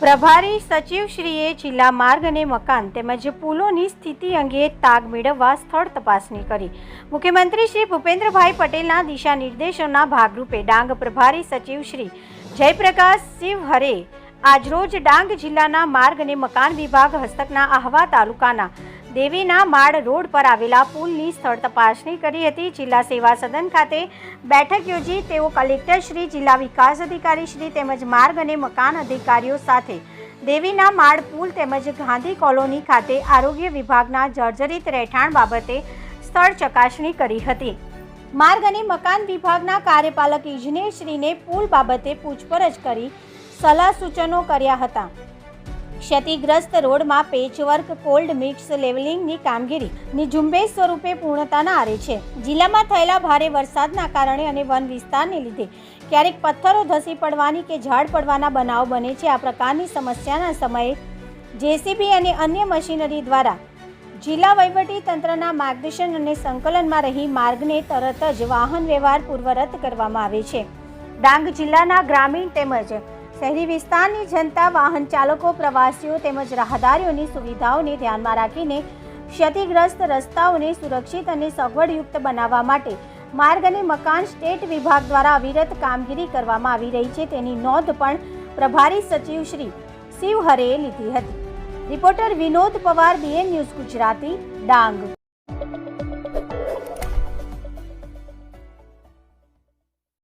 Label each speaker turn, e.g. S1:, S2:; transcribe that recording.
S1: પ્રભારી સચિવશ્રીએ જિલ્લા માર્ગ અને મકાન તેમજ પુલોની સ્થિતિ અંગે તાગ મેળવવા સ્થળ તપાસણી કરી. મુખ્યમંત્રી શ્રી ભૂપેન્દ્રભાઈ પટેલના દિશા નિર્દેશોના ભાગરૂપે ડાંગ પ્રભારી સચિવ શ્રી જયપ્રકાશ શિવહરે આજરોજ ડાંગ જિલ્લાના માર્ગ અને મકાન વિભાગ હસ્તકના આહવા તાલુકાના દેવીના માળ રોડ પર આવેલા પુલની સ્થળ તપાસણી કરી હતી. જિલ્લા સેવા સદન ખાતે બેઠક યોજી તેઓ કલેક્ટર શ્રી, જિલ્લા વિકાસ અધિકારી શ્રી તેમજ માર્ગ અને મકાન અધિકારીઓ સાથે દેવીના માળ પુલ તેમજ ગાંધી કોલોની ખાતે આરોગ્ય વિભાગના જર્જરિત રહેઠાણ બાબતે સ્થળ ચકાસણી કરી હતી. માર્ગ અને મકાન વિભાગના કાર્યપાલક ઇજનેરશ્રીને પુલ બાબતે પૂછપરછ કરી સલાહ સૂચનો કર્યા હતા. ક્ષતિગ્રસ્ત રોડમાં પેચવર્ક, કોલ્ડ મિક્સ લેવલિંગની કામગીરીની ઝુંબેશ સ્વરૂપે પૂર્ણતાના આરે છે. જિલ્લામાં થયેલા ભારે વરસાદના કારણે અને વન વિસ્તારને લીધે ક્યારેક પથ્થરો ધસી પડવાની કે ઝાડ પડવાના બનાવ બને છે, આ પ્રકારની સમસ્યાના સમયે જેસીબી અને અન્ય મશીનરી દ્વારા જિલ્લા વહીવટી તંત્રના માર્ગદર્શન અને સંકલનમાં રહી માર્ગને તરત જ વાહન વ્યવહાર પૂર્વરત કરવામાં આવે છે. ડાંગ જિલ્લાના ગ્રામીણ તેમજ શહેરી વિસ્તારની જનતા વાહન ચાલકો, પ્રવાસીઓ તેમજ રાહદારીઓની સુવિધાઓને ધ્યાનમાં રાખીને ક્ષતિગ્રસ્ત રસ્તાઓને સુરક્ષિત અને સગવડયુક્ત બનાવવા માટે માર્ગ અને મકાન સ્ટેટ વિભાગ દ્વારા અવિરત કામગીરી કરવામાં આવી રહી છે. તેની નોંધ પણ પ્રભારી સચિવ શ્રી શિવહરેએ લીધી હતી. Reporter Vinod Pawar, BN news Gujarati, Dang.